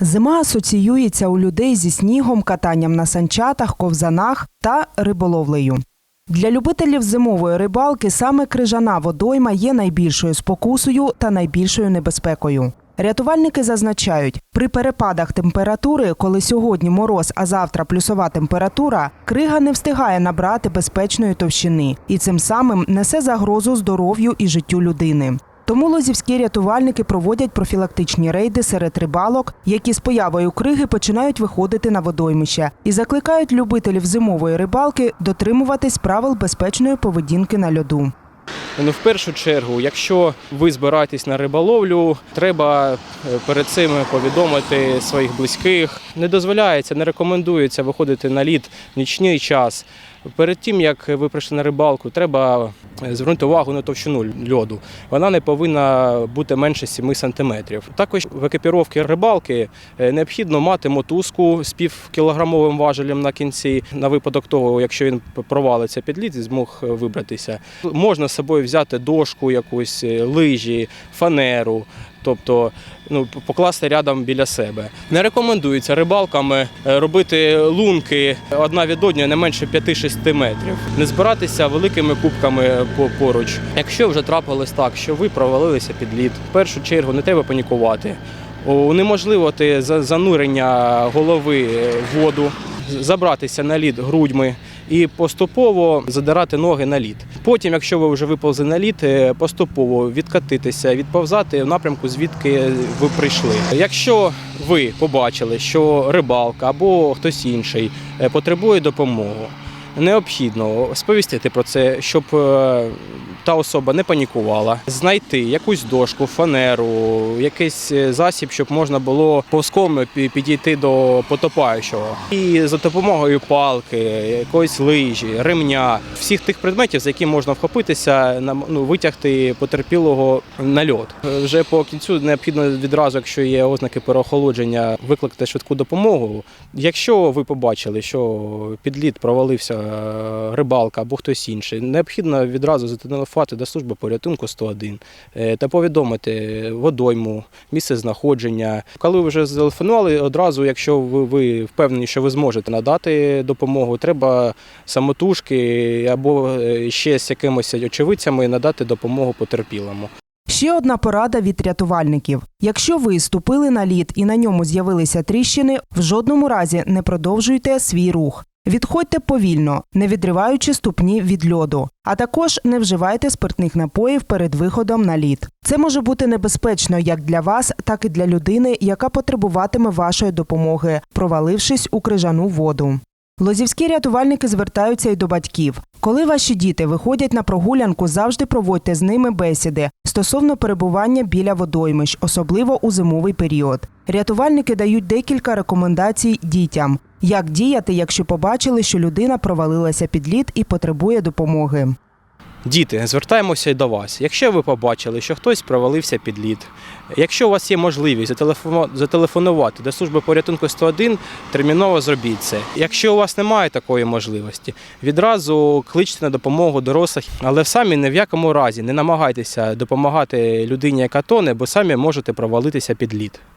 Зима асоціюється у людей зі снігом, катанням на санчатах, ковзанах та риболовлею. Для любителів зимової рибалки саме крижана водойма є найбільшою спокусою та найбільшою небезпекою. Рятувальники зазначають, при перепадах температури, коли сьогодні мороз, а завтра плюсова температура, крига не встигає набрати безпечної товщини і цим самим несе загрозу здоров'ю і життю людини. Тому лозівські рятувальники проводять профілактичні рейди серед рибалок, які з появою криги починають виходити на водоймище, і закликають любителів зимової рибалки дотримуватись правил безпечної поведінки на льоду. Ну, в першу чергу, якщо ви збираєтесь на риболовлю, треба е, перед цим повідомити своїх близьких. Не дозволяється, не рекомендується виходити на лід в нічний час. Перед тим як ви прийшли на рибалку, треба е, звернути увагу на товщину льоду. Вона не повинна бути менше 7 сантиметрів. Також в екіпіровці рибалки е, необхідно мати мотузку з півкілограмовим важелем на кінці, на випадок того, якщо він провалиться під лід і змог вибратися. Можна з собою взяти дошку, якусь е, лижі, фанеру. Тобто ну, покласти рядом біля себе. Не рекомендується рибалками е, робити лунки одна від одної не менше 5-6 метрів. Не збиратися великими кубками по- поруч. Якщо вже трапилось так, що ви провалилися під лід, в першу чергу не треба панікувати. Унеможливити за- занурення голови в воду, забратися на лід грудьми і поступово задирати ноги на лід. Потім, якщо ви вже виповзли на лід, е, поступово відкатитися, відповзати в напрямку, звідки ви прийшли. Якщо ви побачили, що рибалка або хтось інший е, потребує допомоги, необхідно сповістити про це, щоб е, та особа не панікувала, знайти якусь дошку, фанеру, якийсь е, засіб, щоб можна було повзком підійти до потопаючого. І за допомогою палки, якоїсь лижі, ремня, всіх тих предметів, за які можна вхопитися, ну, витягти потерпілого на льот. Вже по кінцю необхідно відразу, якщо є ознаки переохолодження, викликати швидку допомогу. Якщо ви побачили, що під лід провалився рибалка або хтось інший, необхідно відразу зателефонувати до служби порятунку 101 е, та повідомити водойму, місце знаходження. Коли ви вже зателефонували, одразу, якщо ви, впевнені, що ви зможете надати допомогу, треба самотужки або е, ще з якимись очевидцями надати допомогу потерпілому. Ще одна порада від рятувальників: якщо ви ступили на лід і на ньому з'явилися тріщини, в жодному разі не продовжуйте свій рух. Відходьте повільно, не відриваючи ступні від льоду, а також не вживайте спиртних напоїв перед виходом на лід. Це може бути небезпечно як для вас, так і для людини, яка потребуватиме вашої допомоги, провалившись у крижану воду. Лозівські рятувальники звертаються й до батьків. Коли ваші діти виходять на прогулянку, завжди проводьте з ними бесіди стосовно перебування біля водоймищ, особливо у зимовий період. Рятувальники дають декілька рекомендацій дітям, як діяти, якщо побачили, що людина провалилася під лід і потребує допомоги. Діти, звертаємося й до вас. Якщо ви побачили, що хтось провалився під лід, якщо у вас є можливість зателефонувати до служби порятунку 101, терміново зробіть це. Якщо у вас немає такої можливості, відразу кличте на допомогу дорослих, але самі ні в якому разі не намагайтеся допомагати людині, яка тоне, бо самі можете провалитися під лід.